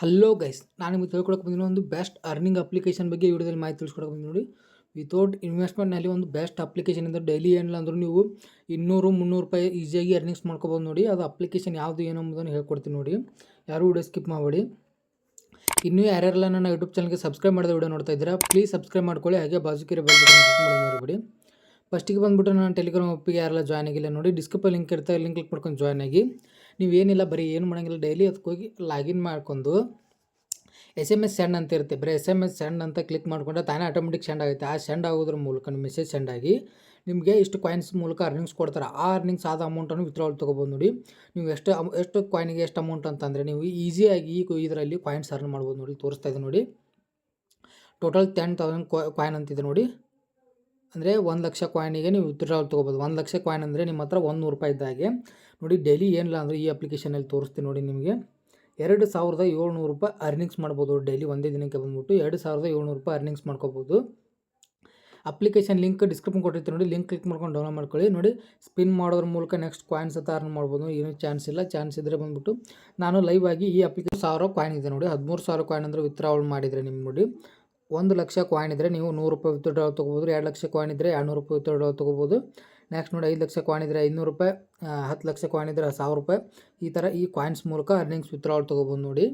Hello guys ನಾನು ನಿಮಗೆ ತಿಳ್ಕೊಳಕ್ಕೆ ಬಂದಿರೋ ಒಂದು ಬೆಸ್ಟ್ ಅರ್ನಿಂಗ್ ಅಪ್ಲಿಕೇಶನ್ ಬಗ್ಗೆ ವಿಡಿಯೋದಲ್ಲಿ ಮಾಹಿತಿ ತಿಳಿಸ್ಕೊಡಕ್ಕೆ ಬಂದಿನಿ ನೋಡಿ. ವಿತೌಟ್ ಇನ್ವೆಸ್ಟ್ಮೆಂಟ್ನಲ್ಲಿ ಒಂದು ಬೆಸ್ಟ್ ಅಪ್ಲಿಕೇಶನ್ ಅಂದರೆ ಡೈಲಿ ಏನಿಲ್ಲ ಅಂದರೂ ನೀವು ಇನ್ನೂರು, ಮುನ್ನೂರು ರೂಪಾಯಿ ಈಸಿಯಾಗಿ ಅರ್ನಿಂಗ್ಸ್ ಮಾಡ್ಕೋಬೋದು ನೋಡಿ. ಅದು ಅಪ್ಲಿಕೇಶನ್ ಯಾವುದು ಏನು ಎಂಬುದನ್ನು ಹೇಳ್ಕೊಡ್ತೀನಿ ನೋಡಿ. ಯಾರು ವಿಡಿಯೋ ಸ್ಕಿಪ್ ಮಾಡಬೇಡಿ. ಇನ್ನೂ ಯಾರ್ಯಾರೆಲ್ಲ ನನ್ನ ಯೂಟ್ಯೂಬ್ ಚಾನಲ್ಗೆ ಸಬ್ಸ್ಕ್ರೈಬ್ ಮಾಡಿದ ವಿಡಿಯೋ ನೋಡ್ತಾ ಇದ್ದೀರಾ ಪ್ಲೀಸ್ ಸಬ್ಸ್ಕ್ರೈಬ್ ಮಾಡ್ಕೊಳ್ಳಿ. ಹಾಗೆ ಬಾಜುಕಿರ ಬಿಡಿ ಫಸ್ಟಿಗೆ ಬಂದುಬಿಟ್ಟು ನಾನು ಟೆಲಿಗ್ರಾಮ್ ಒಪ್ಪಿಗೆ ಯಾರೆಲ್ಲ ಜಾಯ್ನ್ ಆಗಿಲ್ಲ ನೋಡಿ ಡಿಸ್ಕ್ರಿಪ್ಷನ್ ಲಿಂಕ್ ಇರ್ತಾ ಲಿಂಕ್ ಕ್ಲಿಕ್ ಮಾಡ್ಕೊಂಡು ಜಾಯ್ನ್ ಆಗಿ. ನೀವು ಏನಿಲ್ಲ ಬರೀ ಏನು ಮಾಡೋಂಗಿಲ್ಲ ಡೈಲಿ ಅದಕ್ಕೆ ಹೋಗಿ ಲಾಗಿನ್ ಮಾಡ್ಕೊಂಡು ಎಸ್ ಎಂ ಎಸ್ ಸೆಂಡ್ ಅಂತ ಇರುತ್ತೆ. ಬರೀ ಎಸ್ ಎಂ ಎಸ್ ಸೆಂಡ್ ಅಂತ ಕ್ಲಿಕ್ ಮಾಡಿಕೊಂಡ್ರೆ ತಾನೇ ಆಟೋಮೆಟಿಕ್ ಸೆಂಡ್ ಆಗುತ್ತೆ. ಆ ಸೆಂಡ್ ಆಗೋದ್ರ ಮೂಲಕ, ನಿಮ್ಮ ಮೆಸೇಜ್ ಸೆಂಡ್ ಆಗಿ ನಿಮಗೆ ಇಷ್ಟು ಕಾಯಿನ್ಸ್ ಮೂಲಕ ಅರ್ನಿಂಗ್ಸ್ ಕೊಡ್ತಾರೆ. ಆ ಅರ್ನಿಂಗ್ಸ್ ಆದ ಅಮೌಂಟನ್ನು ವಿತ್ಡ್ರಾಲ್ ತೊಗೊಬೋದು ನೋಡಿ. ನೀವು ಎಷ್ಟು ಎಷ್ಟು ಕಾಯಿನಿಗೆ ಎಷ್ಟು ಅಮೌಂಟ್ ಅಂತಂದರೆ ನೀವು ಈಸಿಯಾಗಿ ಇದರಲ್ಲಿ ಕಾಯಿನ್ಸ್ ಅರ್ನ್ ಮಾಡ್ಬೋದು ನೋಡಿ, ತೋರಿಸ್ತಾ ಇದೆ ನೋಡಿ. ಟೋಟಲ್ ಟೆನ್ ತೌಸಂಡ್ ಕಾಯಿನ್ ಅಂತಿದೆ ನೋಡಿ. ಅಂದರೆ ಒಂದು ಲಕ್ಷ ಕಾಯಿನಿಗೆ ನೀವು ವಿತ್ಡ್ರಾಲ್ ತೊಗೋಬೋದು. ಒಂದು ಲಕ್ಷ ಕಾಯಿನ್ ಅಂದರೆ ನಿಮ್ಮ ಹತ್ರ ಒಂದು ನೂರು ರೂಪಾಯಿ ಇದ್ದಾಗೆ ನೋಡಿ ಡೈಲಿ ಏನಿಲ್ಲ ಅಂದರೆ ಈ ಅಪ್ಲಿಕೇಶನಲ್ಲಿ ತೋರಿಸ್ತೀನಿ ನೋಡಿ ನಿಮಗೆ. ಎರಡು ಸಾವಿರದ ಏಳ್ನೂರು ರೂಪಾಯಿ ಅರ್ನಿಂಗ್ಸ್ ಮಾಡ್ಬೋದು. ಡೈಲಿ ಒಂದೇ ದಿನಕ್ಕೆ ಬಂದ್ಬಿಟ್ಟು ಎರಡು ಸಾವಿರದ ಏಳ್ನೂರು ರೂಪಾಯಿ ಅರ್ನಿಂಗ್ಸ್ ಮಾಡ್ಕೋಬೋದು. ಅಪ್ಲಿಕೇಶನ್ ಲಿಂಕ್ ಡಿಸ್ಕ್ರಿಪ್ಷನ್ ಕೊಟ್ಟಿರ್ತೀನಿ ನೋಡಿ. ಲಿಂಕ್ ಕ್ಲಿಕ್ ಮಾಡ್ಕೊಂಡು ಡೌನ್ಲೋಡ್ ಮಾಡ್ಕೊಳ್ಳಿ. ನೋಡಿ ಸ್ಪಿನ್ ಮಾಡೋದ್ರ ಮೂಲಕ ನೆಕ್ಸ್ಟ್ ಕಾಯಿನ್ಸ್ ಅಂತ ಅರ್ನ್ ಮಾಡ್ಬೋದು. ಏನೂ ಚಾನ್ಸ್ ಇಲ್ಲ. ಚಾನ್ಸ್ ಇದ್ದರೆ ಬಂದ್ಬಿಟ್ಟು ನಾನು ಲೈವ್ ಆಗಿ ಈ ಅಪ್ಲಿಕೇಶನ್ ಸಾವಿರ ಕಾಯಿನ್ ಇದೆ ನೋಡಿ. ಹದಿಮೂರು ಸಾವಿರ ಕಾಯಿನ್ ಅಂದರೆ ವಿತ್ಡ್ರಾವಲ್ ಮಾಡಿದರೆ ನಿಮ್ಮ ನೋಡಿ. ಒಂದು ಲಕ್ಷ ಕಾಯಿನ್ ಇದ್ದರೆ ನೀವು ನೂರು ರೂಪಾಯಿ ವಿತ್ಡ್ರಾವಲ್ ತೊಗೋಬೋದು, ಎರಡು ಲಕ್ಷ ಕಾಯಿನ್ ಇದ್ದರೆ ಎರಡು ರೂಪಾಯಿ ವಿತ್ಡ್ರಾವಲ್ ತೊಗೋಬೋದು. ನೆಕ್ಸ್ಟ್ ನೋಡಿ ಐದು ಲಕ್ಷ ಕಾಯಿನ್ ಇದ್ದರೆ ಐನೂರು ರೂಪಾಯಿ ಹತ್ತು ಲಕ್ಷ ಕಾಯಿನ್ ಇದ್ದರೆ ಸಾವಿರ ರೂಪಾಯಿ. ಈ ಥರ ಈ ಕಾಯಿನ್ಸ್ ಮೂಲಕ ಅರ್ನಿಂಗ್ಸ್ ವಿತ್ಡ್ರಾವಲ್ ತೊಗೋಬೋದು ನೋಡಿ.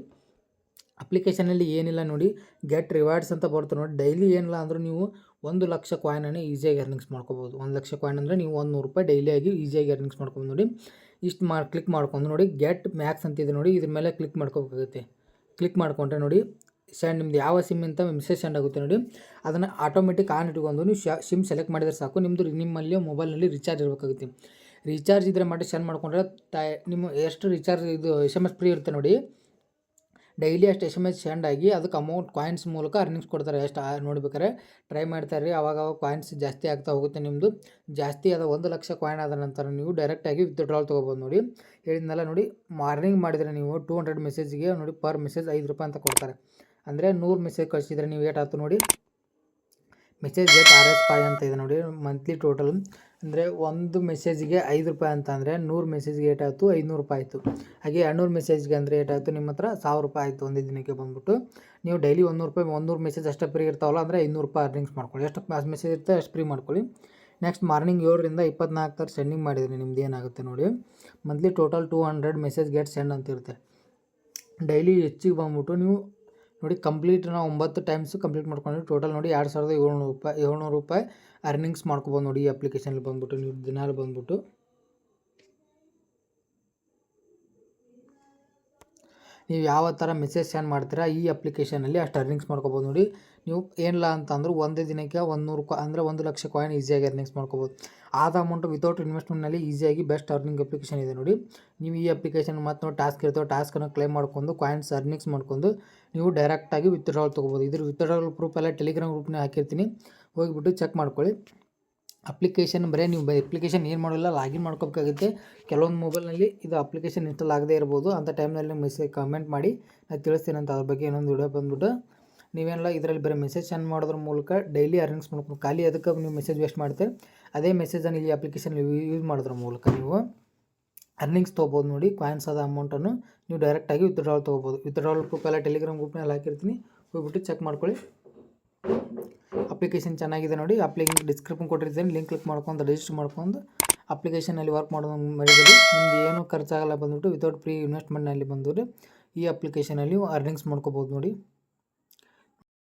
ಅಪ್ಲಿಕೇಶನಲ್ಲಿ ಏನಿಲ್ಲ ನೋಡಿ ಗೆಟ್ ರಿವಾರ್ಡ್ಸ್ ಅಂತ ಬರ್ತದೆ ನೋಡಿ. ಡೈಲಿ ಏನಿಲ್ಲ ಅಂದರೂ ನೀವು ಒಂದು ಲಕ್ಷ ಕಾಯಿನನ್ನು ಈಸಿಯಾಗಿ ಅರ್ನಿಂಗ್ಸ್ ಮಾಡ್ಕೋಬೋದು. ಒಂದು ಲಕ್ಷ ಕಾಯಿನ್ ಅಂದರೆ ನೀವು ಒಂದು ನೂರು ರೂಪಾಯಿ ಡೈಲಿಯಾಗಿ ಈಸಿಯಾಗಿ ಅರ್ನಿಂಗ್ಸ್ ಮಾಡ್ಕೊಬೋದು ನೋಡಿ. ಇಷ್ಟು ಮಾಡಿ ಕ್ಲಿಕ್ ಮಾಡ್ಕೊಂಡು ನೋಡಿ ಗೆಟ್ ಮ್ಯಾಕ್ಸ್ ಅಂತಿದೆ ನೋಡಿ, ಇದ್ರ ಮೇಲೆ ಕ್ಲಿಕ್ ಮಾಡ್ಕೋಬೇಕಾಗುತ್ತೆ. ಕ್ಲಿಕ್ ಮಾಡಿಕೊಂಡ್ರೆ ನೋಡಿ ಸೆಂಡ್ ನಿಮ್ದು ಯಾವ ಸಿಮ್ ಅಂತ ಮೆಸೇಜ್ ಸೆಂಡ್ ಆಗುತ್ತೆ ನೋಡಿ. ಅದನ್ನು ಆಟೋಮೆಟಿಕ್ ಆನ್ ಇಟ್ಕೊಂಡು ನೀವು ಸಿಮ್ ಸೆಲೆಕ್ಟ್ ಮಾಡಿದರೆ ಸಾಕು. ನಿಮ್ಮದು ನಿಮ್ಮಲ್ಲಿ ಮೊಬೈಲ್ನಲ್ಲಿ ರೀಚಾರ್ಜ್ ಇರಬೇಕಾಗುತ್ತೆ. ರೀಚಾರ್ಜ್ ಇದ್ದರೆ ಮಾಡಿ ಸೆಂಡ್ ಮಾಡ್ಕೊಂಡ್ರೆ ಟೈ ನಿಮ್ಮ ಎಷ್ಟು ರೀಚಾರ್ಜ್ ಇದು ಎಸ್ ಎಂ ಎಸ್ ಫ್ರೀ ಇರುತ್ತೆ ನೋಡಿ. ಡೈಲಿ ಅಷ್ಟು ಎಸ್ ಎಂ ಎಸ್ ಸೆಂಡ್ ಆಗಿ ಅದಕ್ಕೆ ಅಮೌಂಟ್ ಕಾಯಿನ್ಸ್ ಮೂಲಕ ಅರ್ನಿಂಗ್ಸ್ ಕೊಡ್ತಾರೆ. ಎಷ್ಟು ನೋಡ್ಬೇಕಾರೆ ಟ್ರೈ ಮಾಡ್ತಾರೆ ರೀ ಅವಾಗ ಅವಾಗ ಕಾಯಿನ್ಸ್ ಜಾಸ್ತಿ ಆಗ್ತಾ ಹೋಗುತ್ತೆ ನಿಮ್ಮದು ಜಾಸ್ತಿ ಆದ ಒಂದು ಲಕ್ಷ ಕಾಯಿನ್ ಆದ ನಂತರ ನೀವು ಡೈರೆಕ್ಟಾಗಿ ವಿತ್ಡ್ರಾಲ್ ತೊಗೋಬೋದು ನೋಡಿ. ಹೇಳಿದ್ನೆಲ್ಲ ನೋಡಿ ಮಾರ್ನಿಂಗ್ ಮಾಡಿದರೆ ನೀವು ಟೂ ಹಂಡ್ರೆಡ್ ಮೆಸೇಜ್ಗೆ ನೋಡಿ ಪರ್ ಮೆಸೇಜ್ ಐದು ರೂಪಾಯಿ ಅಂತ ಕೊಡ್ತಾರೆ. ಅಂದರೆ ನೂರು ಮೆಸೇಜ್ ಕಳಿಸಿದ್ರೆ ನೀವು ಏಟ್ ಆಯ್ತು ನೋಡಿ. ಮೆಸೇಜ್ ಗೆಟ್ ಆರ್ ಎಸ್ ಫೈ ಅಂತ ಇದೆ ನೋಡಿ ಮಂತ್ಲಿ ಟೋಟಲ್ ಅಂದರೆ ಒಂದು ಮೆಸೇಜ್ಗೆ ಐದು ರೂಪಾಯಿ ಅಂತ ಅಂದರೆ ನೂರು ಮೆಸೇಜ್ಗೆ ಏಟಾಯಿತು ಐದುನೂರು ರೂಪಾಯಿ ಆಯಿತು. ಹಾಗೆ ಎರಡುನೂರು ಮೆಸೇಜ್ಗೆ ಅಂದರೆ ಏಟಾಯಿತು ನಿಮ್ಮ ಹತ್ರ ಸಾವಿರ ರೂಪಾಯಿ ಆಯಿತು ಒಂದೇ ದಿನಕ್ಕೆ ಬಂದುಬಿಟ್ಟು. ನೀವು ಡೈಲಿ ಒಂದೂರು ರೂಪಾಯಿ ಒಂದೂರು ಮೆಸೇಜ್ ಅಷ್ಟೇ ಫ್ರೀ ಇರ್ತಾವಲ್ಲ ಅಂದರೆ ಐನೂರು ರೂಪಾಯಿ ಅರ್ನಿಂಗ್ಸ್ ಮಾಡ್ಕೊಳ್ಳಿ. ಎಷ್ಟು ಮೆಸೇಜ್ ಇರುತ್ತೆ ಅಷ್ಟು ಫ್ರೀ ಮಾಡ್ಕೊಳ್ಳಿ. ನೆಕ್ಸ್ಟ್ ಮಾರ್ನಿಂಗ್ ಏಳರಿಂದ ಇಪ್ಪತ್ನಾಲ್ಕು ತರ ಸೆಂಡಿಂಗ್ ಮಾಡಿದರೆ ನಿಮ್ದು ಏನಾಗುತ್ತೆ ನೋಡಿ. Monthly total two hundred message get send ಅಂತ ಇರುತ್ತೆ. ಡೈಲಿ ಹೆಚ್ಚಿಗೆ ಬಂದ್ಬಿಟ್ಟು ನೀವು ನೋಡಿ ಕಂಪ್ಲೀಟ್ ನಾವು ಒಂಬತ್ತು ಟೈಮ್ಸ್ ಕಂಪ್ಲೀಟ್ ಮಾಡ್ಕೊಂಡ್ರೆ ಟೋಟಲ್ ನೋಡಿ ಎರಡು ಸಾವಿರದ ಏಳ್ನೂರು ರೂಪಾಯಿ ಏಳ್ನೂರು ರೂಪಾಯಿ ಅರ್ನಿಂಗ್ಸ್ ಮಾಡ್ಕೊಬೋದು ನೋಡಿ ಈ ಅಪ್ಲಿಕೇಶನಲ್ಲಿ ಬಂದ್ಬಿಟ್ಟು, ನೀವು ದಿನಾಲು ಬಂದ್ಬಿಟ್ಟು. ನೀವು ಯಾವ ಥರ ಮೆಸೇಜ್ ಸೆಂಡ್ ಮಾಡ್ತೀರಾ ಈ ಅಪ್ಲಿಕೇಶನಲ್ಲಿ ಅಷ್ಟು ಅರ್ನಿಂಗ್ಸ್ ಮಾಡ್ಕೋಬೋದು ನೋಡಿ. ನೀವು ಏನಿಲ್ಲ ಅಂತಂದ್ರೆ ಒಂದೇ ದಿನಕ್ಕೆ ಒಂದು ನೂರು ಅಂದರೆ ಒಂದು ಲಕ್ಷ ಕಾಯಿನ್ ಈಸಿಯಾಗಿ ಅರ್ನಿಂಗ್ಸ್ ಮಾಡ್ಕೋಬೋದು. ಆದ ಅಮೌಂಟ್ ವಿತೌಟ್ ಇನ್ವೆಸ್ಟ್ಮೆಂಟ್ನಲ್ಲಿ ಈಸಿಯಾಗಿ ಬೆಸ್ಟ್ ಅರ್ನಿಂಗ್ ಅಪ್ಲಿಕೇಶನ್ ಇದೆ ನೋಡಿ. ನೀವು ಈ ಅಪ್ಲಿಕೇಶನ್ ಮತ್ತು ನೋಡಿ ಟಾಸ್ಕ್ ಇರ್ತವೆ ಟಾಸ್ಕನ್ನು ಕ್ಲೇಮ್ ಮಾಡ್ಕೊಂಡು ಕಾಯಿನ್ಸ್ ಅರ್ನಿಂಗ್ಸ್ ಮಾಡ್ಕೊಂಡು ನೀವು ಡೈರೆಕ್ಟಾಗಿ ವಿತ್ಡ್ರಾಲ್ ತೊಗೋಬೋದು. ಇದ್ರ ವಿತ್ಡ್ರಾಲ್ ಪ್ರೂಫ್ ಎಲ್ಲ ಟೆಲಿಗ್ರಾಮ್ ಗ್ರೂಪ್ನೇ ಹಾಕಿರ್ತೀನಿ. ಹೋಗಿಬಿಟ್ಟು ಚೆಕ್ ಮಾಡ್ಕೊಳ್ಳಿ. ಅಪ್ಲಿಕೇಶನ್ ಬರೀ ನೀವು ಬೈ ಅಪ್ಲಿಕೇಶನ್ ಏನು ಮಾಡೋಲ್ಲ, ಲಾಗಿನ್ ಮಾಡ್ಕೋಬೇಕಾಗುತ್ತೆ. ಕೆಲವೊಂದು ಮೊಬೈಲ್ನಲ್ಲಿ ಇದು ಅಪ್ಲಿಕೇಶನ್ ಇನ್ಸ್ಟಾಲ್ ಆಗದೇ ಇರ್ಬೋದು. ಅಂಥ ಟೈಮ್ನಲ್ಲಿ ಮೆಸೇಜ್, ಕಮೆಂಟ್ ಮಾಡಿ ನಾನು ತಿಳಿಸ್ತೀನಿ ಅಂತ ಅದ್ರ ಬಗ್ಗೆ ಇನ್ನೊಂದು ವಿಡಿಯೋ ಬಂದ್ಬಿಟ್ಟು. ನೀವೇನಲ್ಲ, ಇದರಲ್ಲಿ ಬರೀ ಮೆಸೇಜ್ ಸೆಂಡ್ ಮಾಡೋದ್ರ ಮೂಲಕ ಡೈಲಿ ಅರ್ನಿಂಗ್ಸ್ ಮಾಡ್ಕೊಂಡು ಖಾಲಿ ಅದಕ್ಕೆ ನೀವು ಮೆಸೇಜ್ ವೇಸ್ಟ್ ಮಾಡ್ತೀರಿ. ಅದೇ ಮೆಸೇಜನ್ನು ಈ ಅಪ್ಲಿಕೇಶನ್ ಯೂಸ್ ಮಾಡೋದ್ರ ಮೂಲಕ ನೀವು ಅರ್ನಿಂಗ್ಸ್ ತೊಗೋಬೋದು ನೋಡಿ. ಕಾಯಿನ್ಸ್ ಆದ ಅಮೌಂಟನ್ನು ನೀವು ಡೈರೆಕ್ಟಾಗಿ ವಿತ್ಡ್ರಾಲ್ ತೊಗೋಬೋದು. ಪ್ರೂಫ್ ಎಲ್ಲ ಟೆಲಿಗ್ರಾಮ್ ಗ್ರೂಪ್ನಲ್ಲಿ ಹಾಕಿರ್ತೀನಿ. ಹೋಗ್ಬಿಟ್ಟು ಚೆಕ್ ಮಾಡ್ಕೊಳ್ಳಿ. ಅಪ್ಲಿಕೇಶನ್ ಚೆನ್ನಾಗಿದೆ ನೋಡಿ. ಅಪ್ಲಿಕೇಶನ್ ಡಿಸ್ಕ್ರಿಪ್ಷನ್ ಕೊಟ್ಟಿರ್ತೀನಿ. ಲಿಂಕ್ ಕ್ಲಿಕ್ ಮಾಡ್ಕೊಂಡು ರಿಜಿಸ್ಟರ್ ಮಾಡ್ಕೊಂಡು ಅಪ್ಲಿಕೇಶನಲ್ಲಿ ವರ್ಕ್ ಮಾಡೋದು ಮರಿಬೇಡಿ ನಿಮ್ದು ಏನು ಖರ್ಚಾಗಲ್ಲ ಬಂದ್ಬಿಟ್ಟು ವಿತೌಟ್ ಫ್ರೀ ಇನ್ವೆಸ್ಟ್ಮೆಂಟ್ನಲ್ಲಿ ಬಂದು ಈ ಅಪ್ಲಿಕೇಶನಲ್ಲಿ ಅರ್ನಿಂಗ್ಸ್ ಮಾಡ್ಕೋಬೋದು ನೋಡಿ.